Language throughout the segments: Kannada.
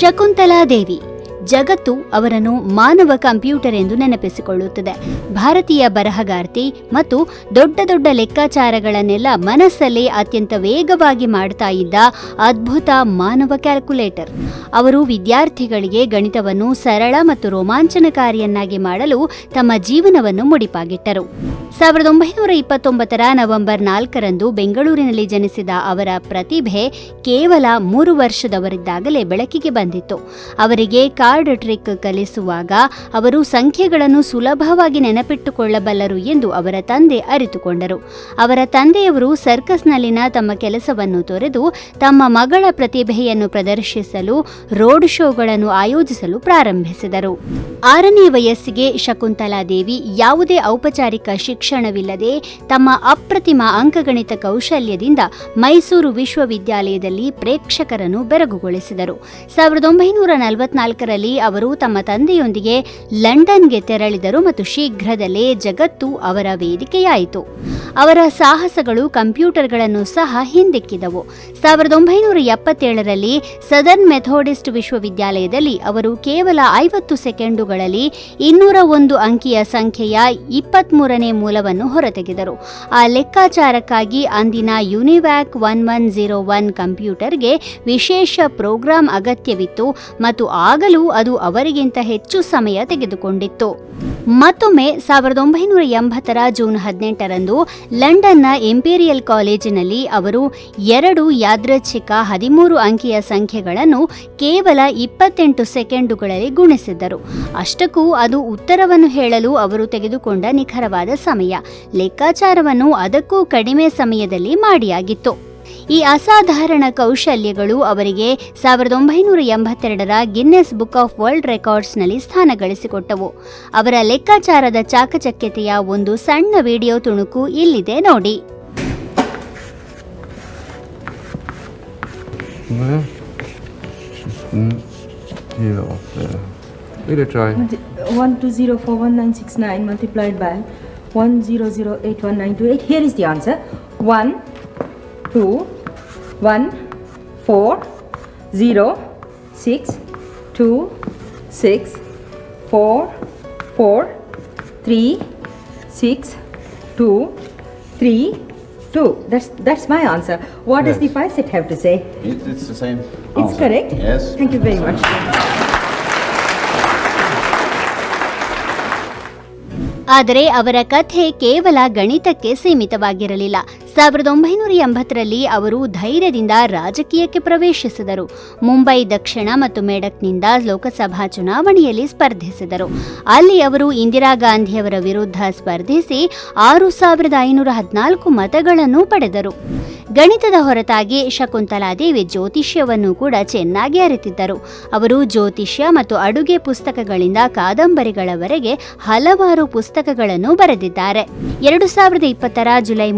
శకుంతలాదేవి. ಜಗತ್ತು ಅವರನ್ನು ಮಾನವ ಕಂಪ್ಯೂಟರ್ ಎಂದು ನೆನಪಿಸಿಕೊಳ್ಳುತ್ತದೆ. ಭಾರತೀಯ ಬರಹಗಾರ್ತಿ ಮತ್ತು ದೊಡ್ಡ ದೊಡ್ಡ ಲೆಕ್ಕಾಚಾರಗಳನ್ನೆಲ್ಲ ಮನಸ್ಸಲ್ಲೇ ಅತ್ಯಂತ ವೇಗವಾಗಿ ಮಾಡ್ತಾ ಇದ್ದ ಅದ್ಭುತ ಮಾನವ ಕ್ಯಾಲ್ಕುಲೇಟರ್. ಅವರು ವಿದ್ಯಾರ್ಥಿಗಳಿಗೆ ಗಣಿತವನ್ನು ಸರಳ ಮತ್ತು ರೋಮಾಂಚನಕಾರಿಯನ್ನಾಗಿ ಮಾಡಲು ತಮ್ಮ ಜೀವನವನ್ನು ಮುಡಿಪಾಗಿಟ್ಟರು. ಸಾವಿರದ ಒಂಬೈನೂರ ಇಪ್ಪತ್ತೊಂಬತ್ತರ ನವೆಂಬರ್ ನಾಲ್ಕರಂದು ಬೆಂಗಳೂರಿನಲ್ಲಿ ಜನಿಸಿದ ಅವರ ಪ್ರತಿಭೆ ಕೇವಲ ಮೂರು ವರ್ಷದವರಿದ್ದಾಗಲೇ ಬೆಳಕಿಗೆ ಬಂದಿತ್ತು. ಅವರಿಗೆ ಕಾರ್ಡ್ ಟ್ರಿಕ್ ಕಲಿಸುವಾಗ ಅವರು ಸಂಖ್ಯೆಗಳನ್ನು ಸುಲಭವಾಗಿ ನೆನಪಿಟ್ಟುಕೊಳ್ಳಬಲ್ಲರು ಎಂದು ಅವರ ತಂದೆ ಅರಿತುಕೊಂಡರು. ಅವರ ತಂದೆಯವರು ಸರ್ಕಸ್ನಲ್ಲಿನ ತಮ್ಮ ಕೆಲಸವನ್ನು ತೊರೆದು ತಮ್ಮ ಮಗಳ ಪ್ರತಿಭೆಯನ್ನು ಪ್ರದರ್ಶಿಸಲು, ರೋಡ್ ಶೋಗಳನ್ನು ಆಯೋಜಿಸಲು ಪ್ರಾರಂಭಿಸಿದರು. ಆರನೇ ವಯಸ್ಸಿಗೆ ಶಕುಂತಲಾ ದೇವಿ ಯಾವುದೇ ಔಪಚಾರಿಕ ಶಿಕ್ಷಣವಿಲ್ಲದೆ ತಮ್ಮ ಅಪ್ರತಿಮ ಅಂಕಗಣಿತ ಕೌಶಲ್ಯದಿಂದ ಮೈಸೂರು ವಿಶ್ವವಿದ್ಯಾಲಯದಲ್ಲಿ ಪ್ರೇಕ್ಷಕರನ್ನು ಬೆರಗುಗೊಳಿಸಿದರು. ಸಾವಿರದ ಒಂಬೈನೂರ ನಲವತ್ನಾಲ್ಕರಲ್ಲಿ ಅವರು ತಮ್ಮ ತಂದೆಯೊಂದಿಗೆ ಲಂಡನ್ಗೆ ತೆರಳಿದರು ಮತ್ತು ಶೀಘ್ರದಲ್ಲೇ ಜಗತ್ತು ಅವರ ವೇದಿಕೆಯಾಯಿತು. ಅವರ ಸಾಹಸಗಳು ಕಂಪ್ಯೂಟರ್ಗಳನ್ನು ಸಹ ಹಿಂದಿಕ್ಕಿದವು. ಸಾವಿರದ ಒಂಬೈನೂರ ಎಪ್ಪತ್ತೇಳರಲ್ಲಿ ಸದರ್ನ್ ಮೆಥೋಡಿಸ್ಟ್ ವಿಶ್ವವಿದ್ಯಾಲಯದಲ್ಲಿ ಅವರು ಕೇವಲ ಐವತ್ತು ಸೆಕೆಂಡುಗಳಲ್ಲಿ ಇನ್ನೂರ ಒಂದು ಅಂಕಿಯ ಸಂಖ್ಯೆಯ ಇಪ್ಪತ್ಮೂರನೇ ಮೂಲವನ್ನು ಹೊರತೆಗೆದರು. ಆ ಲೆಕ್ಕಾಚಾರಕ್ಕಾಗಿ ಅಂದಿನ UNIVAC one one zero one ಕಂಪ್ಯೂಟರ್ಗೆ ವಿಶೇಷ ಪ್ರೋಗ್ರಾಂ ಅಗತ್ಯವಿತ್ತು ಮತ್ತು ಆಗಲೂ ಅದು ಅವರಿಗಿಂತ ಹೆಚ್ಚು ಸಮಯ ತೆಗೆದುಕೊಂಡಿತ್ತು. ಮತ್ತೊಮ್ಮೆ ಸಾವಿರದ ಒಂಬೈನೂರ ಎಂಬತ್ತರ ಜೂನ್ ಹದಿನೆಂಟರಂದು ಲಂಡನ್ನ ಇಂಪೀರಿಯಲ್ ಕಾಲೇಜಿನಲ್ಲಿ ಅವರು ಎರಡು ಯಾದೃಚ್ಛಿಕ ಹದಿಮೂರು ಅಂಕಿಯ ಸಂಖ್ಯೆಗಳನ್ನು ಕೇವಲ ಇಪ್ಪತ್ತೆಂಟು ಸೆಕೆಂಡುಗಳಲ್ಲಿ ಗುಣಿಸಿದ್ದರು. ಅಷ್ಟಕ್ಕೂ ಅದು ಉತ್ತರವನ್ನು ಹೇಳಲು ಅವರು ತೆಗೆದುಕೊಂಡ ನಿಖರವಾದ ಸಮಯ. ಲೆಕ್ಕಾಚಾರವನ್ನು ಅದಕ್ಕೂ ಕಡಿಮೆ ಸಮಯದಲ್ಲಿ ಮಾಡಿಯಾಗಿತ್ತು. ಈ ಅಸಾಧಾರಣ ಕೌಶಲ್ಯಗಳು ಅವರಿಗೆ ಸಾವಿರದ ಒಂಬೈನೂರ ಎಂಬತ್ತೆರಡರ ಗಿನ್ನೆಸ್ ಬುಕ್ ಆಫ್ ವರ್ಲ್ಡ್ ರೆಕಾರ್ಡ್ಸ್ನಲ್ಲಿ ಸ್ಥಾನ ಗಳಿಸಿಕೊಟ್ಟವು ಅವರ ಲೆಕ್ಕಾಚಾರದ ಚಾಕಚಕ್ಯತೆಯ ಒಂದು ಸಣ್ಣ ವಿಡಿಯೋ ತುಣುಕು ಇಲ್ಲಿದೆ ನೋಡಿ multiplied by 1008192. Here is the answer. One two one four zero six two six four four three six two three two. That's that's my answer. What does the Paisit have to say? It, it's the same. It's answer. correct. Yes. Thank you very much. ಆದರೆ ಅವರ ಕಥೆ ಕೇವಲ ಗಣಿತಕ್ಕೆ ಸೀಮಿತವಾಗಿರಲಿಲ್ಲ ಸಾವಿರದ ಒಂಬೈನೂರ ಎಂಬತ್ತರಲ್ಲಿ ಅವರು ಧೈರ್ಯದಿಂದ ರಾಜಕೀಯಕ್ಕೆ ಪ್ರವೇಶಿಸಿದರು. ಮುಂಬೈ, ದಕ್ಷಿಣ ಮತ್ತು ಮೇಡಕ್ನಿಂದ ಲೋಕಸಭಾ ಚುನಾವಣೆಯಲ್ಲಿ ಸ್ಪರ್ಧಿಸಿದರು. ಅಲ್ಲಿ ಅವರು ಇಂದಿರಾ ಗಾಂಧಿಯವರ ವಿರುದ್ಧ ಸ್ಪರ್ಧಿಸಿ ಆರು ಸಾವಿರದ ಐನೂರ ಹದಿನಾಲ್ಕು ಮತಗಳನ್ನು ಪಡೆದರು. ಗಣಿತದ ಹೊರತಾಗಿ ಶಕುಂತಲಾದೇವಿ ಜ್ಯೋತಿಷ್ಯವನ್ನು ಕೂಡ ಚೆನ್ನಾಗಿ ಅರಿತಿದ್ದರು. ಅವರು ಜ್ಯೋತಿಷ್ಯ ಮತ್ತು ಅಡುಗೆ ಪುಸ್ತಕಗಳಿಂದ ಕಾದಂಬರಿಗಳವರೆಗೆ ಹಲವಾರು ಪುಸ್ತಕಗಳನ್ನು ಬರೆದಿದ್ದಾರೆ. ಎರಡು ಸಾವಿರದ ಇಪ್ಪತ್ತರ ಜುಲೈ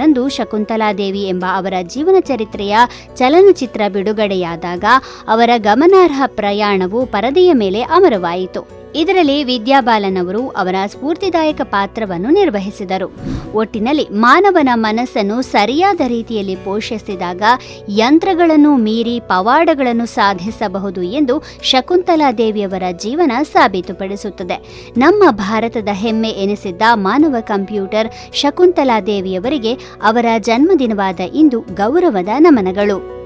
ಮೂವತ್ತೊಂದರಂದು ಶಕುಂತಲಾದೇವಿ ಎಂಬ ಅವರ ಜೀವನ ಚರಿತ್ರೆಯ ಚಲನಚಿತ್ರ ಬಿಡುಗಡೆಯಾದಾಗ ಅವರ ಗಮನಾರ್ಹ ಪ್ರಯಾಣವು ಪರದೆಯ ಮೇಲೆ ಅಮರವಾಯಿತು. ಇದರಲ್ಲಿ ವಿದ್ಯಾಬಾಲನ್ ಅವರು ಅವರ ಸ್ಫೂರ್ತಿದಾಯಕ ಪಾತ್ರವನ್ನು ನಿರ್ವಹಿಸಿದರು. ಒಟ್ಟಿನಲ್ಲಿ ಮಾನವನ ಮನಸ್ಸನ್ನು ಸರಿಯಾದ ರೀತಿಯಲ್ಲಿ ಪೋಷಿಸಿದಾಗ ಯಂತ್ರಗಳನ್ನು ಮೀರಿ ಪವಾಡಗಳನ್ನು ಸಾಧಿಸಬಹುದು ಎಂದು ಶಕುಂತಲಾ ದೇವಿಯವರ ಜೀವನ ಸಾಬೀತುಪಡಿಸುತ್ತದೆ. ನಮ್ಮ ಭಾರತದ ಹೆಮ್ಮೆ ಎನಿಸಿದ್ದ ಮಾನವ ಕಂಪ್ಯೂಟರ್ ಶಕುಂತಲಾ ದೇವಿಯವರಿಗೆ ಅವರ ಜನ್ಮದಿನವಾದ ಇಂದು ಗೌರವದ ನಮನಗಳು.